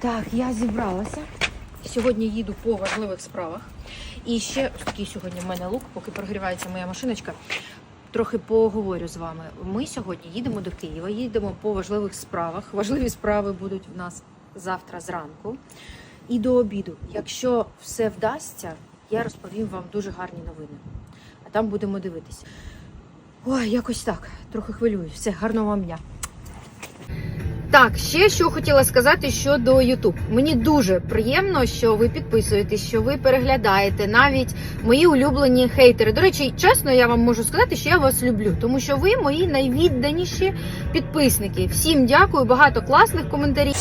Так, я зібралася. Сьогодні їду по важливих справах. І ще такий сьогодні в мене лук, поки прогрівається моя машиночка. Трохи поговорю з вами. Ми сьогодні їдемо до Києва, їдемо по важливих справах. Важливі справи будуть в нас завтра зранку і до обіду. Якщо все вдасться, я розповім вам дуже гарні новини. А там будемо дивитися. Ой, якось так. Трохи хвилююсь. Все, гарного вам дня. Так, ще що хотіла сказати щодо YouTube. Мені дуже приємно, що ви підписуєтесь, що ви переглядаєте навіть мої улюблені хейтери. До речі, чесно, я вам можу сказати, що я вас люблю, тому що ви мої найвідданіші підписники. Всім дякую, багато класних коментарів.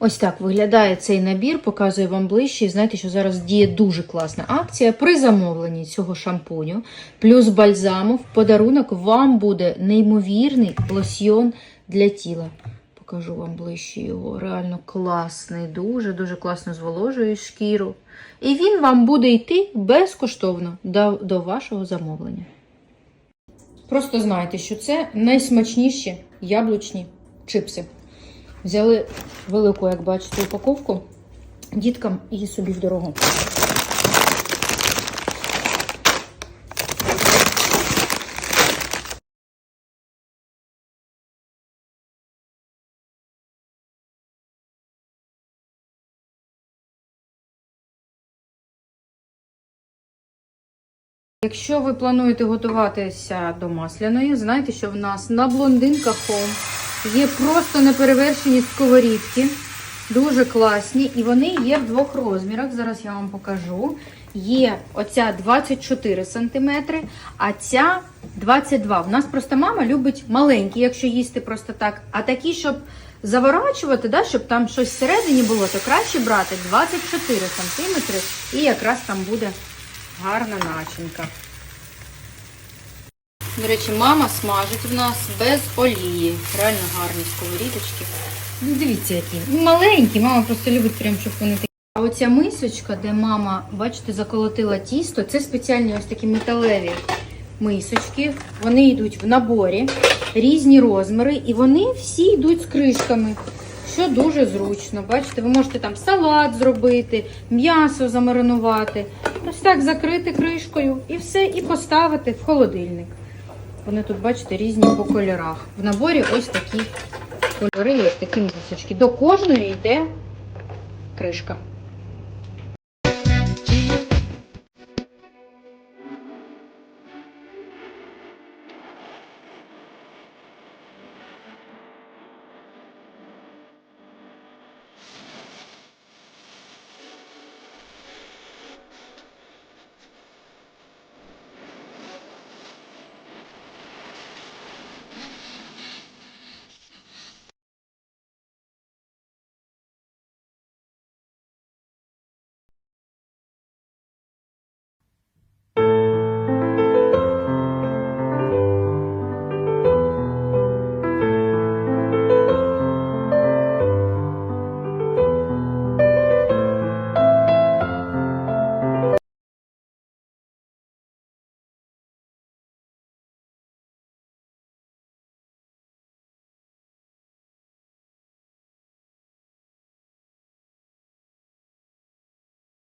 Ось так виглядає цей набір, показую вам ближче. І знаєте, що зараз діє дуже класна акція. При замовленні цього шампуню плюс бальзаму в подарунок вам буде неймовірний лосьйон для тіла. Покажу вам ближче його. Реально класний, дуже-дуже класно зволожує шкіру. І він вам буде йти безкоштовно до, до вашого замовлення. Просто знайте, що це найсмачніші яблучні чипси. Взяли велику, як бачите, упаковку діткам і собі в дорогу. Якщо ви плануєте готуватися до масляної, знайте, що в нас на блондинка Home є просто неперевершені сковорідки, дуже класні, і вони є в двох розмірах. Зараз я вам покажу. Є оця 24 см, а ця 22 У нас просто мама любить маленькі, якщо їсти просто так. А такі, щоб заворачувати, да, щоб там щось всередині було, то краще брати 24 см і якраз там буде гарна начинка. До речі, мама смажить в нас без олії. Реально гарні сковорідочки. Ну, дивіться, які. Маленькі, мама просто любить прям, щоб вони такі. А оця мисочка, де мама, бачите, заколотила тісто, це спеціальні ось такі металеві мисочки. Вони йдуть в наборі, різні розміри, і вони всі йдуть з кришками. Що дуже зручно. Бачите, ви можете там салат зробити, м'ясо замаринувати. Ось так закрити кришкою і все, і поставити в холодильник. Вони тут, бачите, різні по кольорах. В наборі ось такі кольори, ось такі мисочки. До кожної йде кришка.